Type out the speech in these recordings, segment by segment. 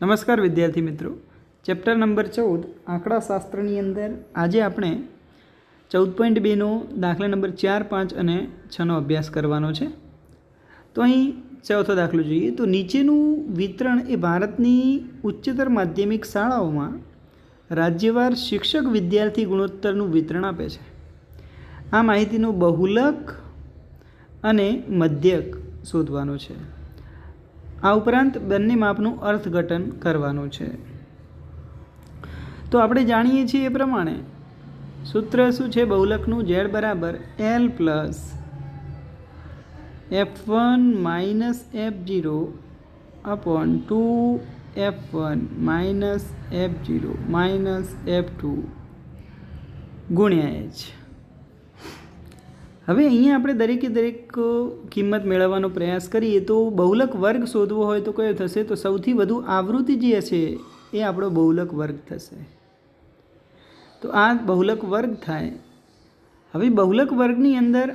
નમસ્કાર વિદ્યાર્થી મિત્રો. ચેપ્ટર નંબર ચૌદ આંકડાશાસ્ત્રની અંદર આજે આપણે ચૌદ પોઈન્ટ બેનો દાખલા નંબર ચાર, પાંચ અને છનો અભ્યાસ કરવાનો છે. તો અહીં ચોથો દાખલો જોઈએ. તો નીચેનું વિતરણ એ ભારતની ઉચ્ચતર માધ્યમિક શાળાઓમાં રાજ્યવાર શિક્ષક વિદ્યાર્થી ગુણોત્તરનું વિતરણ આપે છે. આ માહિતીનો બહુલક અને મધ્યક શોધવાનો છે. આ ઉપરાંત બંને માપનું અર્થઘટન કરવાનું છે. તો આપણે જાણીએ છીએ એ પ્રમાણે સૂત્ર શું છે? બહુલકનું ઝેડ બરાબર L plus F one minus F zero upon two F one minus F zero minus F two ગુણ્યા એચ હવે અહીંયા આપણે દરેકે દરેક કિંમત મેળવવાનો પ્રયાસ કરીએ તો બહુલક વર્ગ શોધવો હોય તો કયો થશે? તો સૌથી વધુ આવૃત્તિ જે હશે એ આપણો બહુલક વર્ગ થશે. તો આ બહુલક વર્ગ થાય. હવે બહુલક વર્ગની અંદર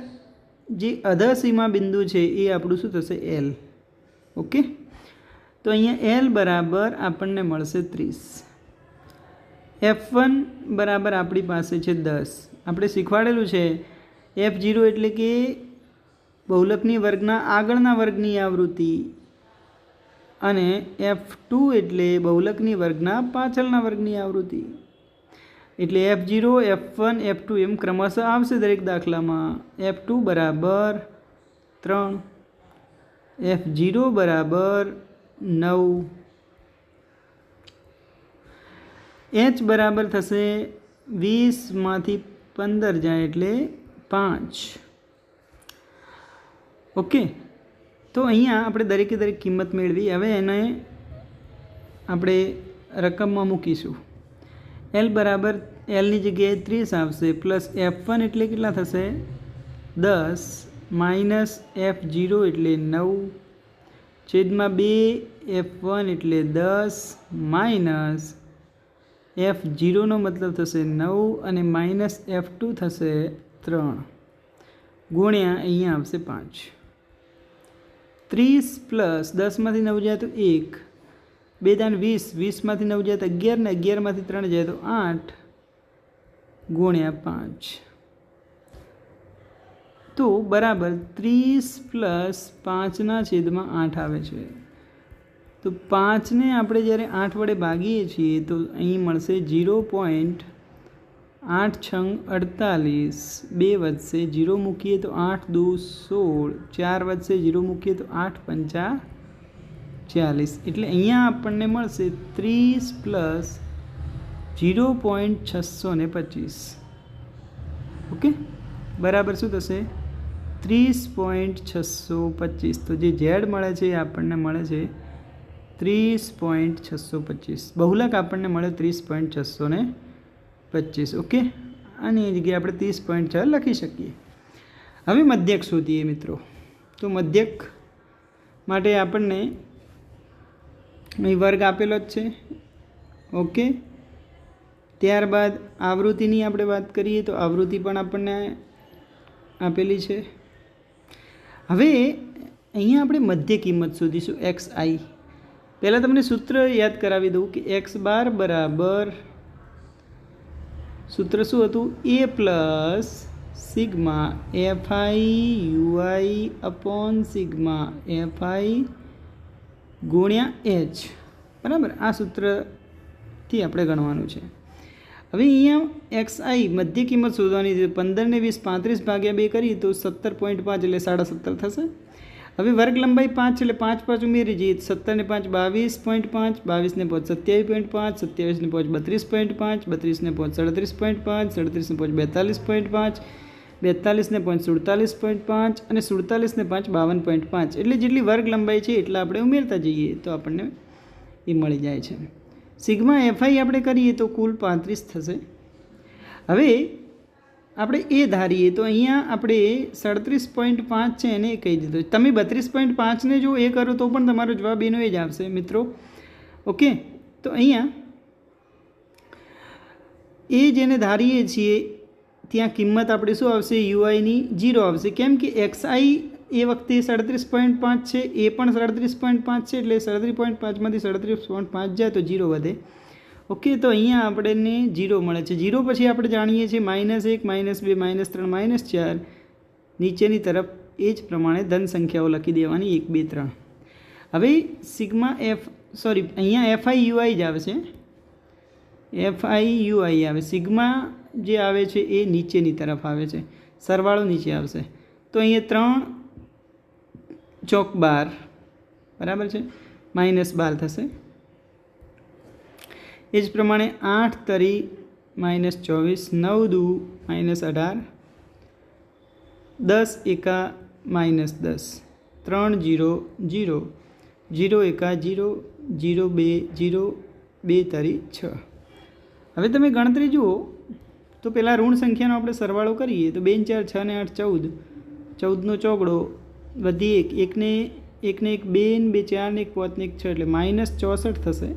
જે અધસીમા બિંદુ છે, એ આપણું શું થશે? L okay? તો અહીંયા એલ બરાબર આપણને મળશે ત્રીસ. એફ વન બરાબર આપણી પાસે છે દસ. આપણે શીખવાડેલું છે એફ જીરો એટલે કે બહુલકની વર્ગના આગળના વર્ગની આવૃત્તિ. અને એફ ટુ એટલે બહુલકની વર્ગના પાછળના વર્ગની આવૃત્તિ. એટલે F zero F one F two એમ ક્રમશઃ આવશે દરેક દાખલામાં. એફ ટુ બરાબર ત્રણ. એફ જીરો બરાબર નવ. એચ બરાબર થશે વીસમાંથી પંદર જાય એટલે પાંચ. ઓકે. તો અહીંયા આપણે દરેકે દરેક કિંમત મેળવી. હવે એને આપણે રકમમાં મૂકીશું. એલ બરાબર એલની જગ્યાએ ત્રીસ આવશે પ્લસ એફ વન એટલે કેટલા થશે? દસ માઇનસ એફ જીરો એટલે નવ. છેદમાં બે એફ વન એટલે દસ માઇનસ એફ જીરોનો મતલબ થશે નવ અને માઇનસ એફ ટુ થશે ત્રણ. ગુણ્યા અહીંયા આવશે પાંચ. ત્રીસ પ્લસ દસમાંથી નવ જાય તો એક. બે દાન વીસ, વીસમાંથી નવ જાય તો અગિયાર ને અગિયારમાંથી ત્રણ જાય તો આઠ. ગુણ્યા પાંચ. તો બરાબર ત્રીસ પ્લસ પાંચના છેદમાં આઠ આવે છે. તો પાંચને આપણે જ્યારે આઠ વડે ભાગીએ છીએ તો અહીં મળશે જીરો પોઈન્ટ આઠ છંગ અડતાલીસ, બે વધશે જીરો મૂકીએ તો આઠ દો સોળ, ચાર વધશે જીરો મૂકીએ તો આઠ પંચા ચાલીસ. એટલે અહીંયા આપણને મળશે ત્રીસ પ્લસ જીરો પોઈન્ટ છસો ને પચીસ. ઓકે? બરાબર શું થશે? ત્રીસ પોઈન્ટ છસો પચીસ. તો જે ઝેડ મળે છે એ આપણને મળે છે ત્રીસ પોઈન્ટ છસો પચીસ. બહુલક આપણને મળે ત્રીસ પોઈન્ટ છસો ને પચીસ, ઓકે? આની જગ્યાએ આપણે ત્રીસ પોઈન્ટ છ લખી શકીએ. હવે મધ્યક શોધીએ મિત્રો. તો મધ્યક માટે આપણને અહીં વર્ગ આપેલો જ છે. ઓકે? ત્યારબાદ આવૃત્તિની આપણે વાત કરીએ તો આવૃત્તિ પણ આપણને આપેલી છે. હવે અહીંયા આપણે મધ્ય કિંમત શોધીશું એક્સ આઈ પહેલાં તમને સૂત્ર યાદ કરાવી દઉં કે એક્સ બાર બરાબર સૂત્ર શું હતું? A plus sigma F I U I upon sigma F I ગુણ્યા એચ બરાબર? આ સૂત્રથી આપણે ગણવાનું છે. હવે અહીંયા એક્સ આઈ મધ્ય કિંમત શોધવાની છે. પંદરને વીસ પાંત્રીસ ભાગ્યા બે કરીએ તો સત્તર પોઈન્ટ પાંચ એટલે સાડા સત્તર થશે. હવે વર્ગ લંબાઈ પાંચ એટલે પાંચ પાંચ ઉમેરી જઈએ. સત્તરને પાંચ બાવીસ પોઈન્ટ પાંચ બાવીસને પાંચ સત્યાવીસ પોઈન્ટ પાંચ સત્યાવીસને પાંચ બત્રીસ પોઈન્ટ પાંચ બત્રીસને પાંચ સડત્રીસ પોઈન્ટ પાંચ સડત્રીસને પાંચ બેતાલીસ પોઈન્ટ પાંચ બેતાલીસને પાંચ સુડતાલીસ પોઈન્ટ પાંચ અને સુડતાલીસને પાંચ બાવન પોઈન્ટ પાંચ. એટલે જેટલી વર્ગ લંબાઈ છે એટલા આપણે ઉમેરતા જઈએ તો આપણને એ મળી જાય છે. સિગ્મા એફઆઈ આપણે કરીએ તો કુલ પાંત્રીસ થશે. હવે આપણે એ ધારીએ તો અહીંયા આપણે સડત્રીસ પોઈન્ટ પાંચ છે એને કહી દીધો. તમે બત્રીસ પોઈન્ટ પાંચને જો એ કરો તો પણ તમારો જવાબ એનો એ જ આવશે મિત્રો. ઓકે? તો અહીંયા એ જેને ધારીએ છીએ, ત્યાં કિંમત આપણે શું આવશે? યુઆઈની જીરો આવશે. કેમ કે એક્સઆઈ એ વખતે સાડત્રીસ પોઈન્ટ પાંચ છે, એ પણ સાડત્રીસ પોઈન્ટ પાંચ છે, એટલે સાડત્રીસ પોઈન્ટ પાંચમાંથી સાડત્રીસ પોઈન્ટ પાંચ જાય તો જીરો વધે. ઓકે, તો અહીંયા આપણને જીરો મળે છે. જીરો પછી આપણે જાણીએ છીએ માઇનસ એક, માઇનસ બે, માઇનસ ત્રણ, માઇનસ ચાર. નીચેની તરફ એ જ પ્રમાણે ધન સંખ્યાઓ લખી દેવાની એક, બે, ત્રણ. હવે સિગ્મા એફ, સોરી, અહીંયા એફઆઈ યુઆઈ જ આવે છે. એફઆઈ યુઆઈ આવે. સિગ્મા જે આવે છે એ નીચેની તરફ આવે છે. સરવાળો નીચે આવશે. તો અહીંયા ત્રણ ચોક બાર. બરાબર છે? માઇનસ બાર થશે. એ જ પ્રમાણે આઠ તરી માઇનસ ચોવીસ, નવ દુ માઇનસ અઢાર, દસ એકા માઇનસ દસ, ત્રણ જીરો જીરો જીરો એકા જીરો જીરો બે જીરો, બે તરી છ. હવે તમે ગણતરી જુઓ, તો પહેલાં ઋણ સંખ્યાનો આપણે સરવાળો કરીએ, તો બે ચાર છ ને આઠ ચૌદ, ચૌદનો ચોગડો વધી એક, એકને એકને એક બે ને બે ચાર ને એક પાંચ એક છ, એટલે માઇનસ ચોસઠ થશે.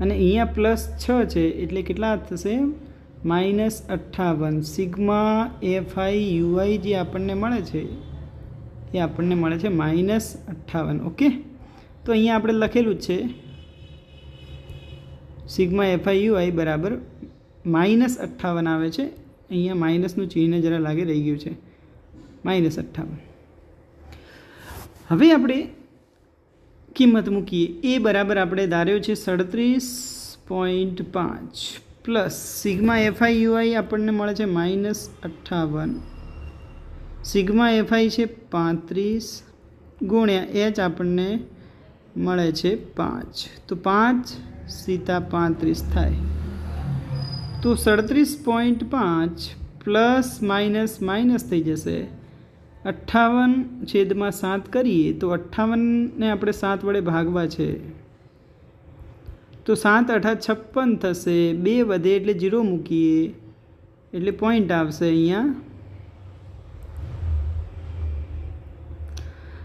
અને અહીંયા પ્લસ છ છે, એટલે કેટલા થશે? માઇનસ અઠ્ઠાવન. સિગ્મા એફઆઈ યુઆઈ જે આપણને મળે છે, એ આપણને મળે છે માઇનસ અઠ્ઠાવન. ઓકે? તો અહીંયા આપણે લખેલું છે, sigma F I U I બરાબર માઇનસ અઠ્ઠાવન આવે છે. અહીંયા માઇનસનું ચિહ્ન જરા લાગે, રહી ગયું છે. માઇનસ અઠ્ઠાવન. હવે આપણે કિંમત મૂકીએ એ બરાબર આપણે ધાર્યો છે સડત્રીસ પોઈન્ટ પાંચ plus sigma F I U I આપણને મળે છે માઇનસ અઠ્ઠાવન. સિગ્મા એફઆઈ છે પાંત્રીસ ગુણ્યા એચ આપણને મળે છે પાંચ. તો પાંચ સીતા પાંત્રીસ થાય. તો સડત્રીસ પોઈન્ટ પાંચ પ્લસ માઇનસ માઇનસ થઈ જશે. અઠ્ઠાવન છેદમાં સાત કરીએ તો અઠ્ઠાવનને આપણે સાત વડે ભાગવા છે. તો સાત અઠા છપ્પન થશે, બે વધે એટલે જીરો મૂકીએ. એટલે પોઈન્ટ આવશે અહીંયા.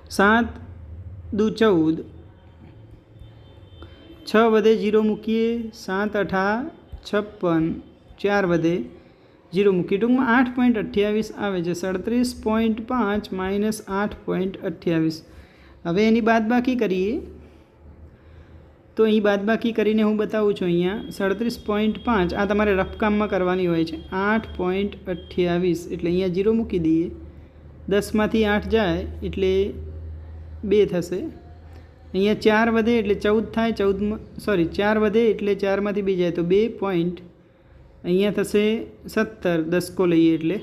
સાત દુ ચૌદ. છ વધે જીરો મૂકીએ, સાત અઠા છપ્પન, ચાર વધે. જીરો મૂકીએ ટૂંકમાં આઠ પોઈન્ટ અઠ્યાવીસ આવે છે. સડત્રીસ પોઈન્ટ પાંચ માઇનસ આઠ પોઈન્ટ અઠ્યાવીસ. હવે એની બાદબાકી કરીએ. તો અહીં બાદબાકી કરીને હું બતાવું છું અહીંયા. સડત્રીસ પોઈન્ટ પાંચ, આ તમારે રફકામમાં કરવાની હોય છે. આઠ પોઈન્ટ અઠ્યાવીસ, એટલે અહીંયા જીરો મૂકી દઈએ. દસમાંથી આઠ જાય, એટલે બે થશે. અહીંયા ચાર વધે, એટલે ચૌદ થાય ચૌદમાં સોરી ચાર વધે, એટલે ચારમાંથી બે જાય. તો બે પોઈન્ટ અહીંયા થશે સત્તર દસકો લઈએ એટલે.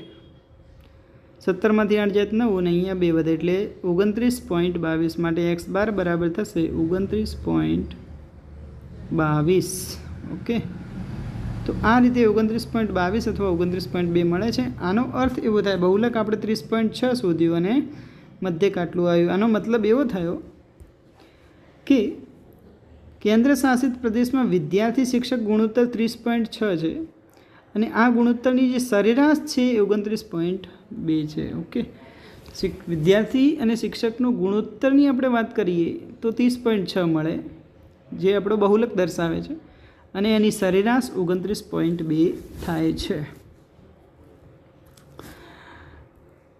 સત્તરમાંથી આઠ જાત નવ અને અહીંયા બે વધે એટલે ઓગણત્રીસ પોઈન્ટ બાવીસ માટે એક્સ બાર બરાબર થશે ઓગણત્રીસ પોઈન્ટ બાવીસ. ઓકે? તો આ રીતે ઓગણત્રીસ પોઈન્ટ બાવીસ અથવા ઓગણત્રીસ પોઈન્ટ બે મળે છે. આનો અર્થ એવો થાય, બહુલક આપણે ત્રીસ પોઈન્ટ છ શોધ્યું અને મધ્યક આટલું આવ્યું. આનો મતલબ એવો થયો કે કેન્દ્ર શાસિત પ્રદેશમાં વિદ્યાર્થી શિક્ષક ગુણોત્તર ત્રીસ પોઈન્ટ છ છે. અને આ ગુણોત્તરની જે સરેરાશ છે એ ઓગણત્રીસ પોઈન્ટ બે છે ઓકે વિદ્યાર્થી અને શિક્ષકનો ગુણોત્તરની આપણે વાત કરીએ તો ત્રીસ પોઈન્ટ છ મળે, જે આપણો બહુલક દર્શાવે છે અને એની સરેરાશ ઓગણત્રીસ પોઈન્ટ બે થાય છે.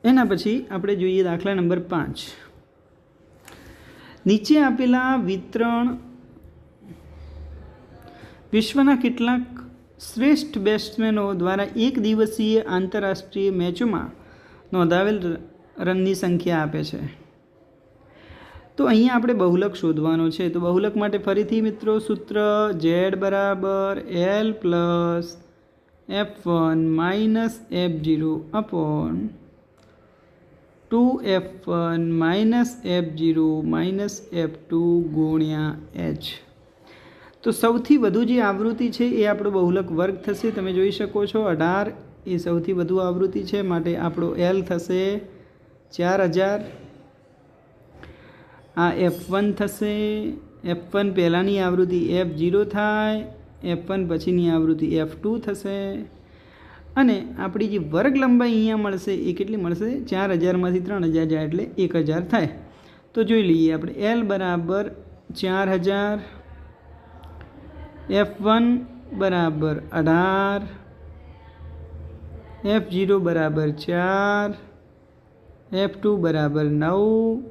એના પછી આપણે જોઈએ દાખલા નંબર પાંચ. નીચે આપેલા વિતરણ વિશ્વના કેટલાક શ્રેષ્ઠ બેટ્સમેનો દ્વારા એક દિવસીય આંતરરાષ્ટ્રીય મેચોમાં નોંધાવેલ રનની સંખ્યા આપે છે. તો અહીંયા આપણે બહુલક શોધવાનો છે. તો બહુલક માટે ફરીથી મિત્રો સૂત્ર ઝેડ બરાબર L plus F one minus F zero upon two F one minus F zero minus F two ગુણ્યા એચ તો સૌથી વધુ જે આવૃત્તિ છે એ આપણો બહુલક વર્ગ થશે. તમે જોઈ શકો છો, અઢાર એ સૌથી વધુ આવૃત્તિ છે. માટે આપણો એલ થશે ચાર હજાર. આ એફ વન થશે. એફ વન પહેલાંની આવૃત્તિ એફ જીરો થાય. એફ વન પછીની આવૃત્તિ એફ ટુ થશે. અને આપણી જે વર્ગ લંબાઈ અહીંયા મળશે એ કેટલી મળશે? ચાર હજારમાંથી ત્રણ હજાર જાય એટલે એક હજાર થાય. તો જોઈ લઈએ આપણે એલ બરાબર ચાર હજાર. એફ વન બરાબર અઢાર. એફ જીરો બરાબર ચાર. એફ ટુ બરાબર નવ.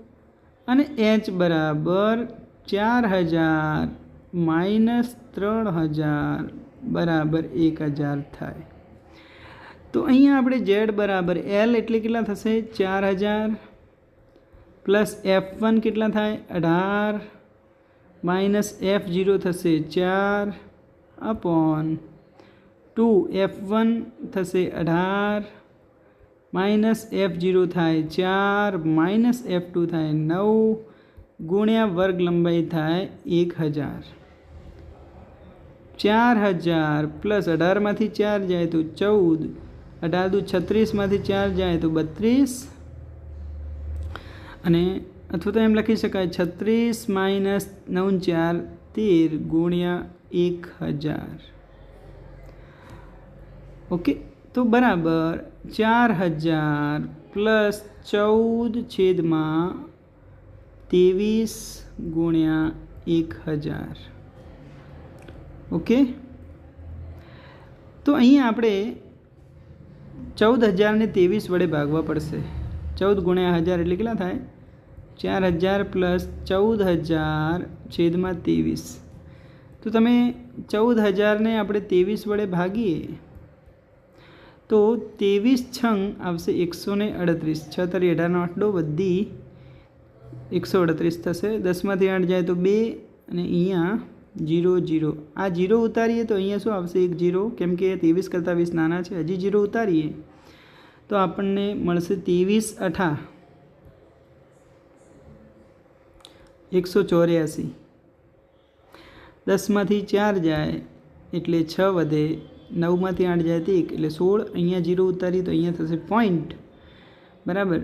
અને એચ બરાબર ચાર હજાર. માઇનસ ત્રણ હજાર. બરાબર એક હજાર થાય. તો અહીંયા આપણે ઝેડ બરાબર એલ એટલે કેટલા થશે? ચાર હજાર. પ્લસ એફ વન કેટલા થાય? અઢાર. માઇનસ એફ જીરો થશે ચાર અપોન ટુ એફ વન થશે અઢાર. માઇનસ એફ ઝીરો થાય ચાર, માઇનસ એફ ટુ થાય નવ, ગુણ્યા વર્ગ લંબાઈ થાય એક હજાર. ચાર હજાર પ્લસ અઢારમાંથી ચાર જાય તો ચૌદ, અઢાર દુ છત્રીસમાંથી ચાર જાય તો બત્રીસ. અને અથવા તો એમ લખી શકાય, છત્રીસ માઇનસ નવ ચાર તેર ગુણ્યા એક હજાર. ઓકે, તો બરાબર ચાર હજાર પ્લસ ચૌદ છેદમાં ત્રેવીસ ગુણ્યા એક હજાર. ઓકે, તો અહીં આપણે ચૌદ હજારને ત્રેવીસ વડે ભાગવા પડશે. ચૌદ ગુણ્યા હજાર એટલે કેટલા થાય? ચાર હજાર પ્લસ ચૌદ હજાર છેદમાં ત્રેવીસ. તો તમે ચૌદ હજારને આપણે ત્રેવીસ વડે ભાગીએ. તો ત્રેવીસ છંગ આવશે એકસો ને અડત્રીસ. છ તરી અઢારનો આટલો બધી એકસો અડત્રીસ થશે. દસમાંથી આઠ જાય તો બે અને અહીંયા જીરો જીરો. આ જીરો ઉતારીએ તો અહીંયા શું આવશે એક જીરો? કેમ કે ત્રેવીસ કરતાં વીસ નાના છે. હજી જીરો ઉતારીએ. તો આપણને મળશે ત્રેવીસ અઠા. એકસો ચોર્યાસી. દસમાંથી ચાર જાય એટલે છ વધે, નવમાંથી આઠ જાય એક, એટલે સોળ અહીંયા જીરો ઉતારી તો અહીંયા થશે પોઈન્ટ. બરાબર?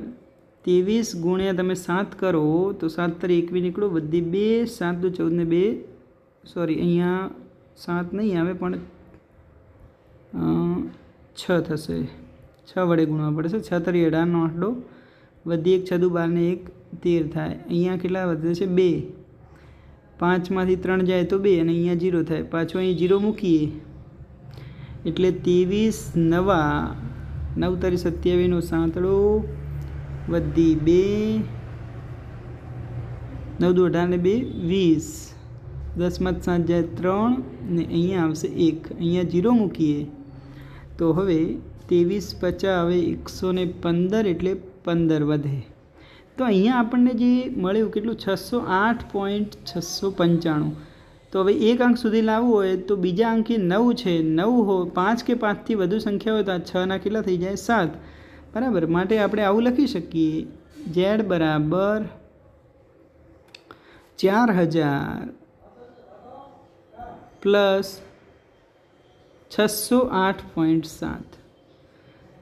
ત્રેવીસ ગુણ્યા તમે સાત કરો તો સાત તરી એકવી નીકળો બધી બે, સાત દુ ચૌદને બે, સોરી, અહીંયા સાત નહીં આવે પણ છ થશે. છ વડે ગુણવા પડશે. છ તરી અઢારનો આંકડો વધી એક છદુ બારને એક તેર થાય. અહીંયા કેટલા વધે છે? બે. પાંચમાંથી ત્રણ જાય તો બે અને અહીંયા જીરો થાય. પાછો અહીં જીરો મૂકીએ. એટલે ત્રેવીસ નવા નવ તારી સત્યાવીસનો સાંતળો વધી બે નવ દુ અઢાર ને બે, વીસ. દસમાં સાત જાય ત્રણ ને અહીંયા આવશે એક. અહીંયા જીરો મૂકીએ. તો હવે ત્રેવીસ પચાસ, હવે એકસો ને પંદર એટલે પંદર વધે. તો અહીંયા આપણને જે મળ્યું કેટલું? છસો આઠ પોઈન્ટ છસો પંચાણું. તો હવે એક અંક સુધી લાવવું હોય તો બીજા અંકે નવ છે. નવ હો, પાંચ કે પાંચથી વધુ સંખ્યા હોય તો આ છના કેટલા થઈ જાય? સાત. બરાબર? માટે આપણે આવું લખી શકીએ. ઝેડ બરાબર ચાર હજાર પ્લસ છસો આઠ પોઈન્ટ સાત.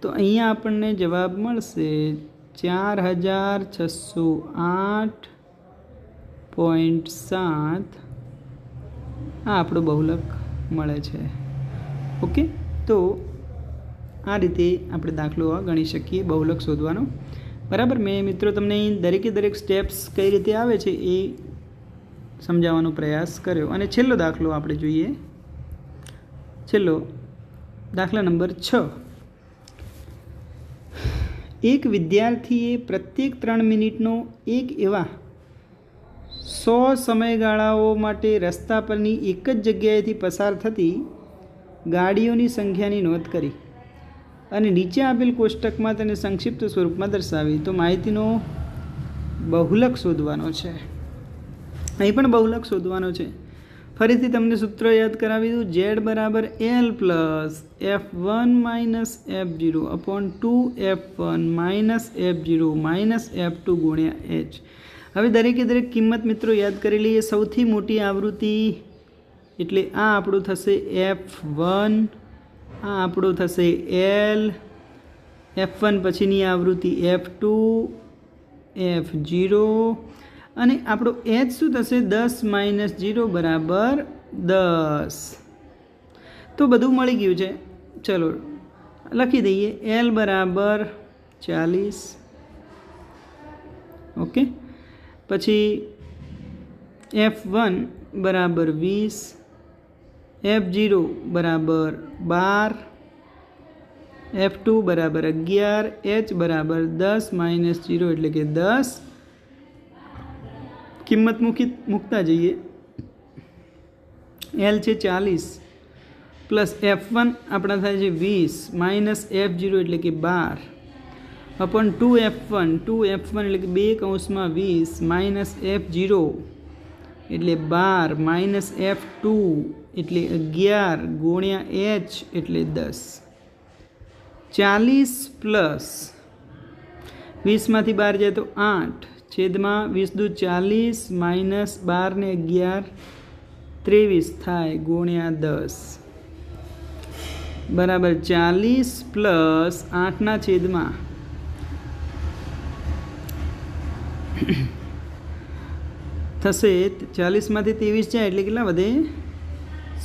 તો અહીંયા આપણને જવાબ મળશે ચાર હજાર છસો આઠ પોઈન્ટ સાત. આ આપણો બહુલક મળે છે. ઓકે? તો આ રીતે આપણે દાખલો ગણી શકીએ બહુલક શોધવાનો. બરાબર? મેં મિત્રો તમને અહીં દરેકે દરેક સ્ટેપ્સ કઈ રીતે આવે છે એ સમજાવવાનો પ્રયાસ કર્યો. અને છેલ્લો દાખલો આપણે જોઈએ. છેલ્લો દાખલા નંબર છ. એક વિદ્યાર્થીએ પ્રત્યેક ત્રણ મિનિટનો એક એવા સો સમયગાળાઓ માટે રસ્તા પરની એક જ જગ્યાએથી પસાર થતી ગાડીઓની સંખ્યાની નોંધ કરી અને નીચે આપેલ કોષ્ટકમાં તેને સંક્ષિપ્ત સ્વરૂપમાં દર્શાવી. તો માહિતીનો બહુલક શોધવાનો છે. અહીં પણ બહુલક શોધવાનો છે. ફરીથી તમને સૂત્ર યાદ કરાવી દઉં. ઝેડ બરાબર L plus F one minus F zero upon two F one minus F zero minus F two ગુણ્યા એચ. હવે દરેકે દરેક કિંમત મિત્રો યાદ કરી લઈએ. સૌથી મોટી આવૃત્તિ એટલે આ આપણું થશે એફ વન, આ આપણું થશે એલ. એફ વન પછીની આવૃત્તિ એફ ટુ, એફ જીરો અને આપણો એચ શું થશે? દસ માઇનસ જીરો બરાબર દસ. તો બધું મળી ગયું છે. ચલો, લખી દઈએ. એલ બરાબર ચાલીસ. ઓકે? પછી એફ વન બરાબર વીસ. એફ જીરો બરાબર બાર. એફ ટુ બરાબર અગિયાર. એચ બરાબર દસ માઇનસ જીરો એટલે કે દસ. કિંમત મૂકી મૂકતા જઈએ. એલ છે ચાલીસ પ્લસ એફ વન આપણા થાય છે વીસ માઇનસ એફ જીરો એટલે કે બાર upon two F one two F one એટલે કે બે કૌંસમાં વીસ માઇનસ એફ જીરો એટલે બાર માઇનસ એફ ટુ એટલે અગિયાર ગુણ્યા એચ એટલે દસ. ચાલીસ પ્લસ વીસમાંથી બાર જાય તો આઠ. છેદમાં વીસ દુ ચાલીસ માઇનસ બાર ને અગિયાર ત્રેવીસ થાય ગુણ્યા દસ. બરાબર ચાલીસ પ્લસ આઠના છેદમાં. થશે ચાલીસમાંથી ત્રેવીસ જાય એટલે કેટલા વધે?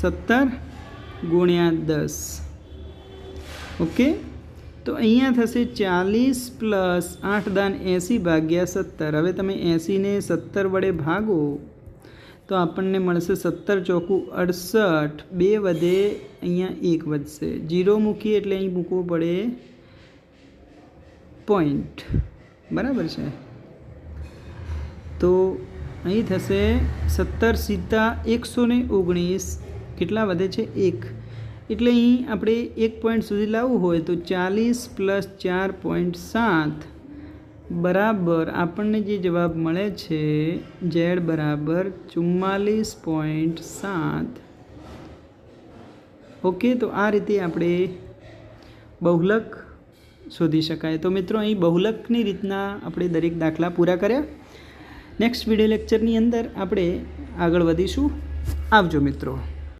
સત્તર ગુણ્યા દસ. ઓકે? તો અહીંયા થશે ચાલીસ પ્લસ આઠ દાન એંસી ભાગ્યા સત્તર. હવે તમે એંસીને સત્તર વડે ભાગો, તો આપણને મળશે સત્તર ચોખ્ખું અડસઠ. બે વધે અહીંયા એક વધશે. જીરો મૂકીએ એટલે અહીં મૂકવો પડે પોઈન્ટ. બરાબર છે? તો અહીં થશે સત્તર સીધા એકસો ઓગણીસ. કેટલા વધે છે? એક. એટલે અહીં આપણે એક પોઈન્ટ સુધી લાવવું હોય તો ચાલીસ પ્લસ ચાર પોઈન્ટ સાત બરાબર આપણને જે જવાબ મળે છે, ઝેડ બરાબર ચુમ્માલીસ પોઈન્ટ સાત. ઓકે તો આ રીતે આપણે બહુલક શોધી શકાય. તો મિત્રો, અહીં બહુલકની રીતના આપણે દરેક દાખલા પૂરા કર્યા. નેક્સ્ટ વીડિયો લેક્ચરની અંદર આપણે આગળ વધીશું. આવજો મિત્રો.